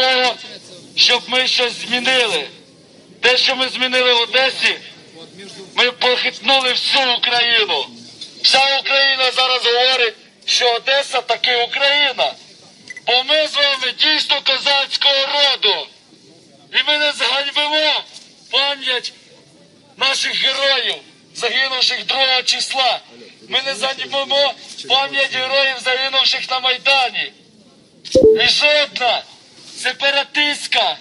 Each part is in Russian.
того, щоб ми щось змінили. Те, що ми змінили в Одесі, ми похитнули всю Україну. Вся Україна зараз говорить, що Одеса таки Україна. Бо ми з вами дійсно козацького роду. І ми не зганьбимо пам'ять наших героїв, загинувших 2 числа. Ми не зганьбимо пам'ять героїв, загинувших на Майдані. І жодна сепаратистська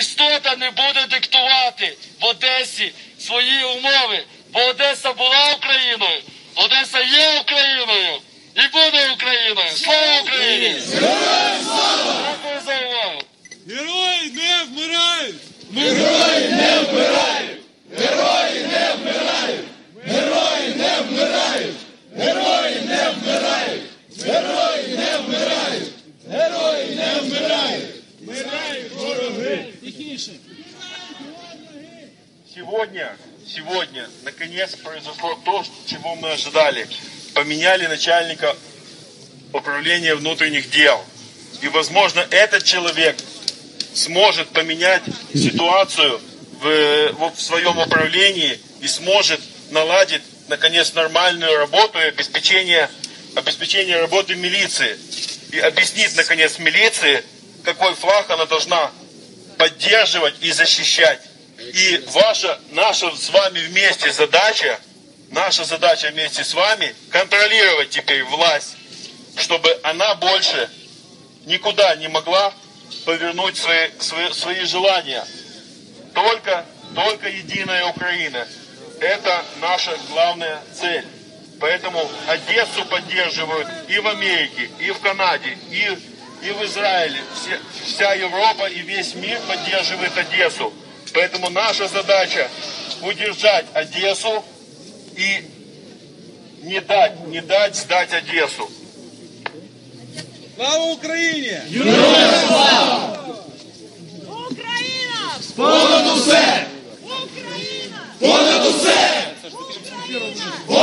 істота не буде диктувати в Одесі свої умови. Бо Одеса була Україною, Одеса є Україною і буде Україною. Слава Україні! Дякую за увагу! Герої не вмирають! Сегодня, сегодня, наконец произошло то, чего мы ожидали. Поменяли начальника управления внутренних дел. И, возможно, этот человек сможет поменять ситуацию в, в своем управлении и сможет наладить, наконец, нормальную работу и обеспечение, обеспечение работы милиции. И объяснит, наконец, милиции, какой флаг она должна поддерживать и защищать. И ваша, наша с вами вместе задача, наша задача вместе с вами контролировать теперь власть, чтобы она больше никуда не могла повернуть свои, свои, свои желания. Только, только единая Украина. Это наша главная цель. Поэтому Одессу поддерживают и в Америке, и в Канаде, и, и в Израиле. Все- вся Европа и весь мир поддерживает Одессу. Поэтому наша задача удержать Одессу и не дать, не дать сдать Одессу. Слава Україні! Україна! Понад усе! Україна! Понад усе! Україна!